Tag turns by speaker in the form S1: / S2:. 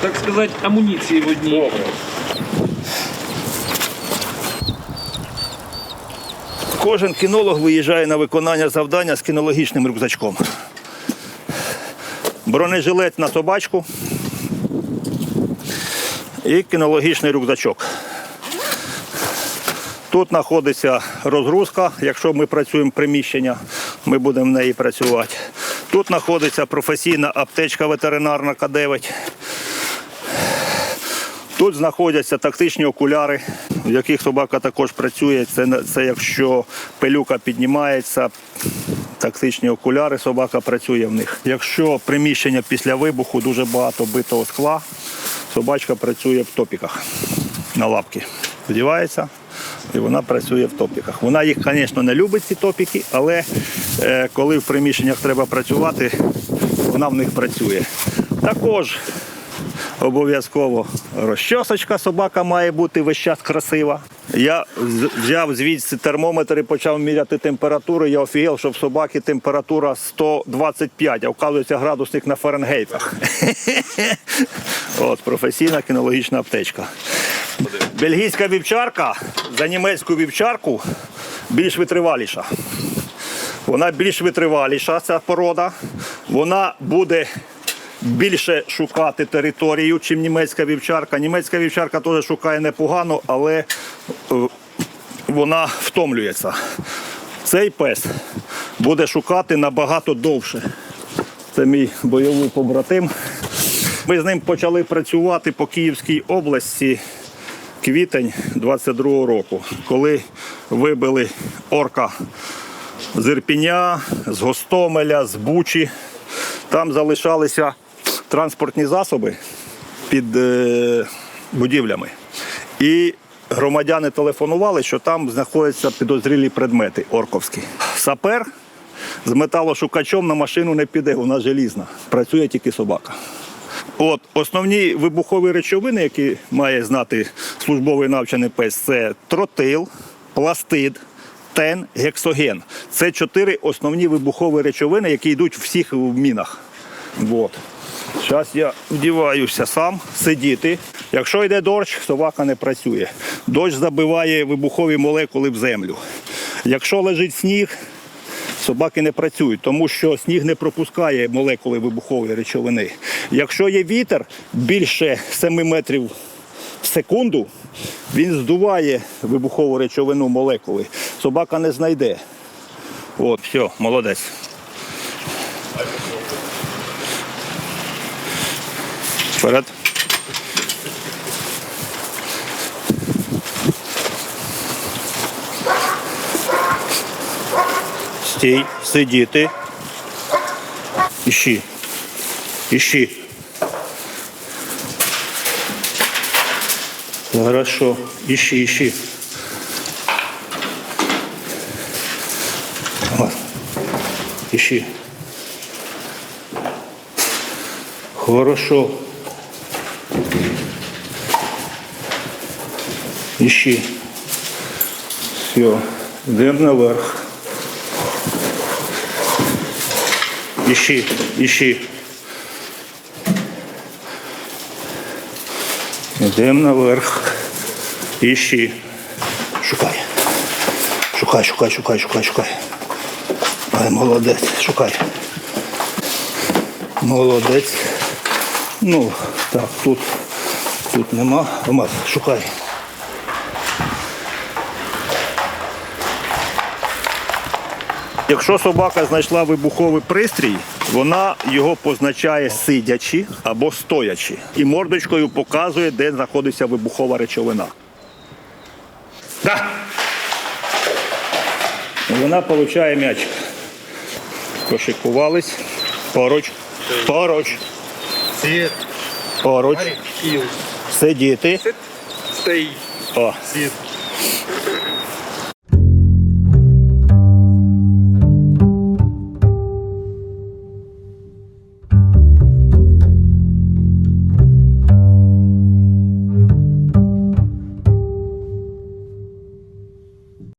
S1: Так сказати, амуніції в одній.
S2: Кожен кінолог виїжджає на виконання завдання з кінологічним рюкзачком. Бронежилет на собачку і кінологічний рюкзачок. Тут знаходиться розгрузка. Якщо ми працюємо приміщення, ми будемо в неї працювати. Тут знаходиться професійна аптечка ветеринарна К9. Тут знаходяться тактичні окуляри, в яких собака також працює. Це, це якщо пилюка піднімається, тактичні окуляри, собака працює в них. Якщо приміщення після вибуху дуже багато битого скла, собачка працює в топіках на лапки. Вдівається і вона працює в топіках. Вона їх, звісно, не любить, ці топіки, але е, коли в приміщеннях треба працювати, вона в них працює. Також Обов'язково розчосочка собака має бути весь час красива. Я взяв звідси термометр і почав міряти температуру. Я офігел, що в собаки температура 125, а вказується градусник на Фаренгейтах. От, професійна кінологічна аптечка. Бельгійська вівчарка за німецьку вівчарку більш витриваліша. Вона більш витриваліша, ця порода. Вона буде більше шукати територію, чим німецька вівчарка. Німецька вівчарка теж шукає непогано, але е, вона втомлюється. Цей пес буде шукати набагато довше. Це мій бойовий побратим. Ми з ним почали працювати по Київській області квітень 22-го року, коли вибили орка з Ірпіня, з Гостомеля, з Бучі. Там залишалися транспортні засоби під е, будівлями. І громадяни телефонували, що там знаходяться підозрілі предмети орковські. Сапер з металошукачом на машину не піде, вона желізна. Працює тільки собака. От основні вибухові речовини, які має знати службовий навчений пес, це тротил, пластид, тен, гексоген. Це чотири основні вибухові речовини, які йдуть в всіх мінах. От. Зараз я вдіваюся сам сидіти. Якщо йде дощ, собака не працює. Дощ забиває вибухові молекули в землю. Якщо лежить сніг, собаки не працюють, тому що сніг не пропускає молекули вибухової речовини. Якщо є вітер більше 7 метрів в секунду, він здуває вибухову речовину молекули. Собака не знайде. От, все, молодець. Вперед. Стій, сидіти. Іщи. Іщи. Хорошо. Іщи, іщи. Іщи. Хорошо. Іщи. Все. Йдемо наверх. Іщи, іщи. Йдемо наверх. Іщи. Шукай. Шукай, шукай, шукай, шукай, шукай. Ай, молодець, шукай. Молодець. Ну, так, тут, тут нема. Ромас, шукай. Якщо собака знайшла вибуховий пристрій, вона його позначає сидячи або стоячи. І мордочкою показує, де знаходиться вибухова речовина. Да. Вона отримує м'ячик. Пошикувались. Поруч. Поруч. Поруч. Сидіти. О,